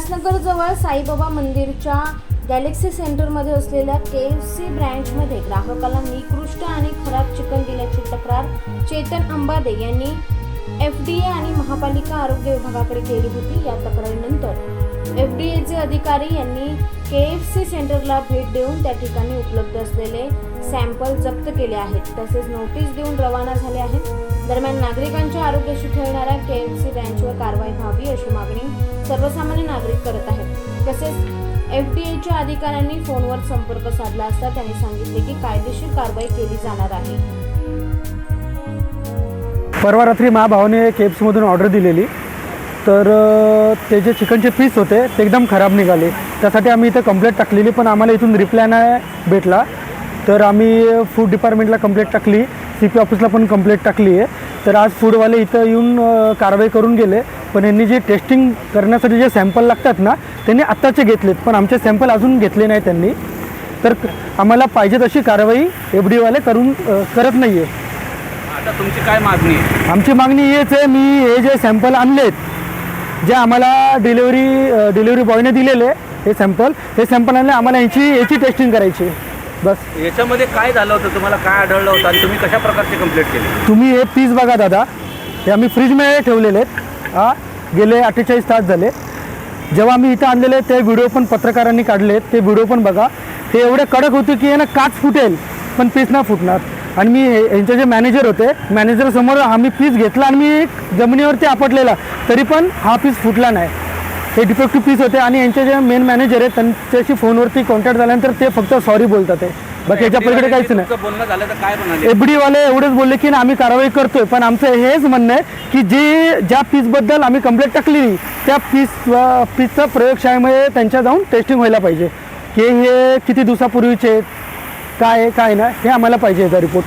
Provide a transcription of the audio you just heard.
साईबाबा मंदिरच्या गॅलेक्सी सेंटरमध्ये असलेल्या के एफ सी ब्रँचमध्ये ग्राहकाला निकृष्ट आणि खराब चिकन दिल्याची तक्रार चेतन अंबादे यांनी एफ डी ए आणि महापालिका आरोग्य विभागाकडे केली होती. या तक्रारीनंतर एफ डी एचे अधिकारी यांनी के एफ सी सेंटरला भेट देऊन त्या ठिकाणी उपलब्ध असलेले सॅम्पल जप्त केले आहेत. तसेच नोटीस देऊन रवाना झाले आहेत. दरम्यान नागरिकांच्या आरोग्याशी खेळणाऱ्या के एफ सी ब्रँचवर कारवाई व्हावी अशी मागणी सर्वसामान्य नागरिक करत आहेत. तसेच एफ डी एच्या अधिकाऱ्यांनी फोनवर संपर्क साधला असता त्यांनी सांगितले की कायदेशीर कारवाई केली जाणार आहे. परवा रात्री महाभावाने केप्समधून ऑर्डर दिलेली. तर ते जे चिकनचे पीस होते ते एकदम खराब निघाले. त्यासाठी आम्ही इथं कंप्लेंट टाकलेली पण आम्हाला इथून रिप्लाय नाही भेटला. तर आम्ही फूड डिपार्टमेंटला कंप्लेंट टाकली सी पी ऑफिसला पण कंप्लेंट टाकली आहे तर आज फूडवाले इथं येऊन कारवाई करून गेले. पण यांनी जे टेस्टिंग करण्यासाठी जे सॅम्पल लागतात ना त्यांनी आत्ताचे घेतलेत. पण आमचे सॅम्पल अजून घेतले नाही त्यांनी. तर आम्हाला पाहिजे तशी कारवाई एफ डीवाले करून करत नाही आहे आता तुमची काय मागणी आहे? आमची मागणी हीच आहे मी हे जे सॅम्पल आणलेत जे आम्हाला डिलिव्हरी डिलिव्हरी बॉयने दिलेले हे सॅम्पल हे सॅम्पल आणले आम्हाला याची याची टेस्टिंग करायची आहे. बस. याच्यामध्ये काय झालं होतं? तुम्हाला काय आढळलं होतं? आणि तुम्ही कशा प्रकारची कंप्लेंट केली? तुम्ही हे पीस बघा दादा. हे आम्ही फ्रीजमध्ये ठेवलेले आहेत. हा गेले अठ्ठेचाळीस तास झाले. जेव्हा मी इथं आणलेले ते व्हिडिओ पण पत्रकारांनी काढले ते व्हिडिओ पण बघा. ते एवढे कडक होते की ना काच फुटेल पण पीस ना फुटणार. आणि मी यांचे जे मॅनेजर होते मॅनेजरसमोर आम्ही पीस घेतला आणि मी जमिनीवरती आपटलेला. तरी पण हा पीस फुटला नाही. हे डिफेक्टिव्ह पीस होते आणि यांचे जे मेन मॅनेजर आहेत त्यांच्याशी फोनवरती कॉन्टॅक्ट झाल्यानंतर ते फक्त सॉरी बोलतात आहे बाकी याच्या पलीकडे काहीच नाही. बोलणं झालं तर काय म्हणाले? एफडी वाले एवढेच बोलले की ना आम्ही कारवाई करतोय पण आमचं हेच म्हणणं आहे की जे ज्या पीसबद्दल आम्ही कंप्लेंट टाकली त्या पीस पीसचं प्रयोगशाळेमध्ये त्यांच्या जाऊन टेस्टिंग व्हायला पाहिजे. की हे किती दिवसापूर्वीचे आहेत, काय आहे काय नाही हे आम्हाला पाहिजे याचा रिपोर्ट